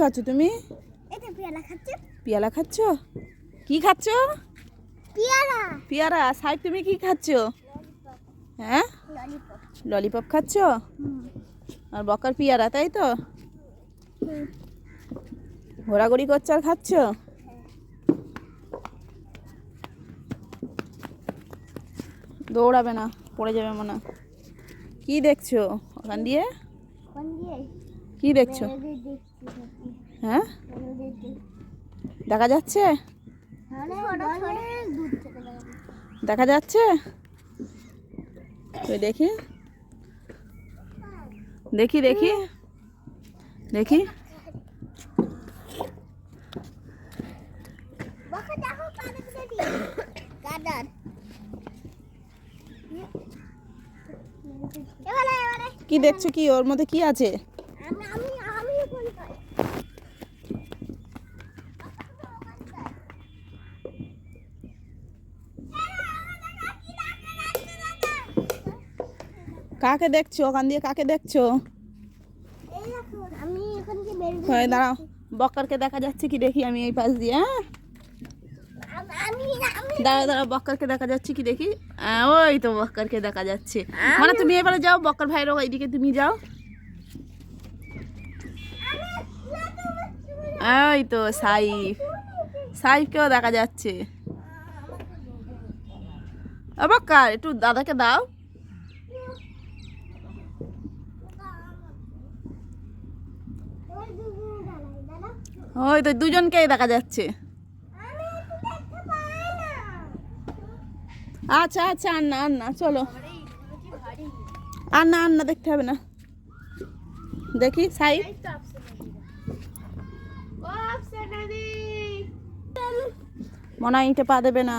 খাচ্ছ তুমি? এটা পেয়ারা খাচ্ছে। পেয়ালা খাচ্ছ? কি খাচ্ছ? পেয়ারা পেয়ারা সাহেব তুমি কি খাচ্ছ? হ্যাঁ? ললিপপ। ললিপপ খাচ্ছ? আর বকার পেয়ারা তাই তো? ঘোরাঘুরি করছ আর খাচ্ছ দৌড়াবে না পড়ে যাবে মনে কি দেখছ? ওখান দিয়ে? কি দেখছ। হ্যাঁ? দেখা যাচ্ছে? দেখা যাচ্ছে? ওই দেখি। দেখি দেখি। দেখি। কি দেখছ কি? ওর মধ্যে কি আছে? কাকে দেখছ? ওখান দিয়ে কাকে দেখছ? হয় দাঁড়াও। বক্কারকে দেখা যাচ্ছে কি দেখি আমি এই পাশ দিয়ে হ্যাঁ? আমি আমি দাঁড়া দাঁড়া বক্কারকে দেখা যাচ্ছে কি দেখি? ওই তো বক্কারকে দেখা যাচ্ছে। মানে তুমি এবারে যাও বক্কার ভাইয়ের এইদিকে তুমি যাও। ওই তো সাইফ। সাইফকেও দেখা যাচ্ছে। ও বক্কার একটু দাদাকে দাও। ওই তো দুজনকেই দেখা যাচ্ছে। আচ্ছা আচ্ছা আন্না আন্না, চলো। আর না আর দেখতে হবে না। দেখি, সাইফ। মনে হয় ইটে পা দেবে না।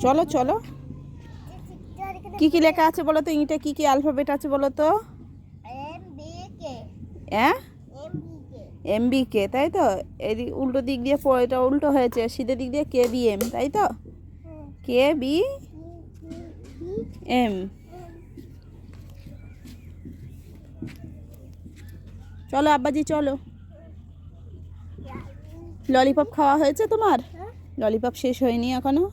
চলো চলো। কি কি লেখা আছে বলো তো? ইটে কি কি অ্যালফাবেট আছে বলো তো? M B K. হ্যাঁ এম বি কে। তাই তো? এদিক উল্টো দিক দিয়ে পড়ে- এটা উল্টো হয়েছে সিধে দিক দিয়ে কে বি এম তাই তো? K B M. চলো আব্বাজি চলো। ললিপপ খাওয়া হয়েছে তোমার? ললিপপ শেষ হয়নি এখনও?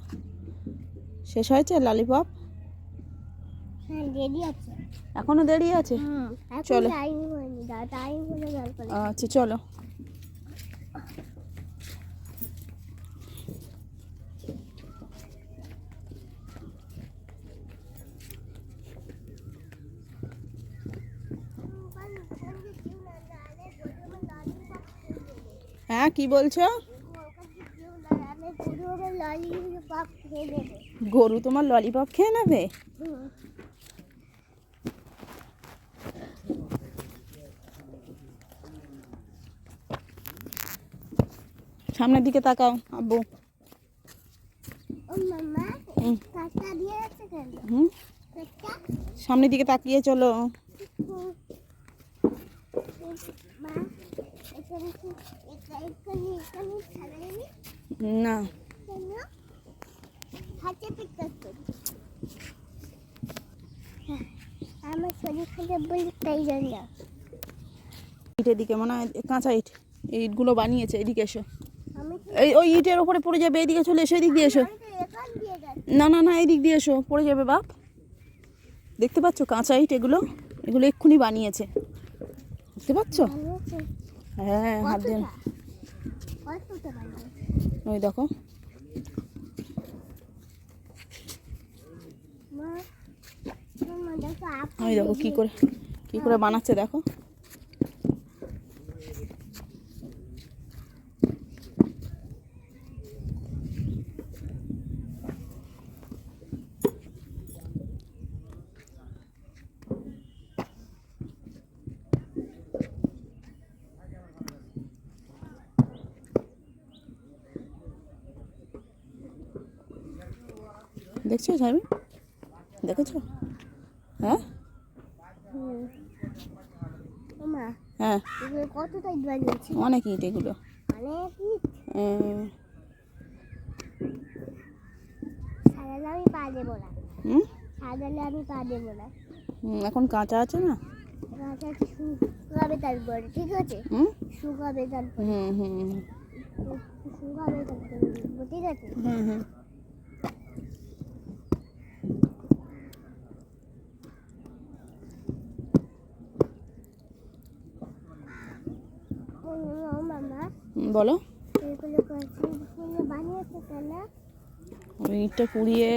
শেষ হয়েছে ললিপপ? হ্যাঁ এখনও দেরি আছে? চলো। আচ্ছা চলো। হ্যাঁ কি বলছো? গরু তোমার ললিপপ খেয়ে নেবে? সামনের দিকে তাকাও, আব্বু। সামনের দিকে তাকিয়ে চলো। না। কেন হাতে পিকাস করি আমার শরীর খারাপ বলে তাই জন্য ইটের দিকে মনে হয় কাঁচা ইট। ইটগুলো বানিয়েছে এদিকে এসো। এই ওই ইটের ওপরে পড়ে যাবে এইদিকে চলে এসো এদিক দিয়ে এসো। না না না এদিক দিয়ে এসো পড়ে যাবে বাপ। দেখতে পাচ্ছ কাঁচা ইট এগুলো? এগুলো এক্ষুনি বানিয়েছে। দেখতে পাচ্ছ? হ্যাঁ হাত ওই দেখো। ওই দেখো কি করে কি করে বানাচ্ছে দেখো। দেখছ সামি দেখেছ? হ্যাঁ? হ্যাঁ। অনেক ইট এগুলো। এখন কাঁচা আছে না? রাজা শুকাবে তারপরে ঠিক আছে? হুম? শুকাবে তারপরে। হুম হুম শুকাবে তারপরে লিখব, ঠিক আছে? হুম হুম। বলো। ওই ইটটা পুড়িয়ে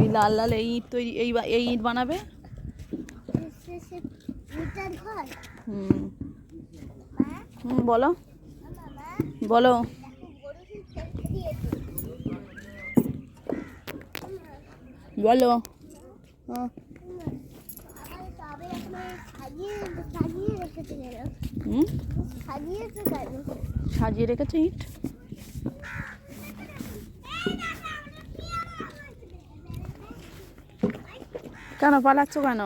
এই লাল লাল এই ইট তৈরি এই এই ইট বানাবে? হুম। বলো। বলো। বলো। হ্যাঁ সাজিয়ে রেখেছে ইট? কেন পালাচ্ছ কেন?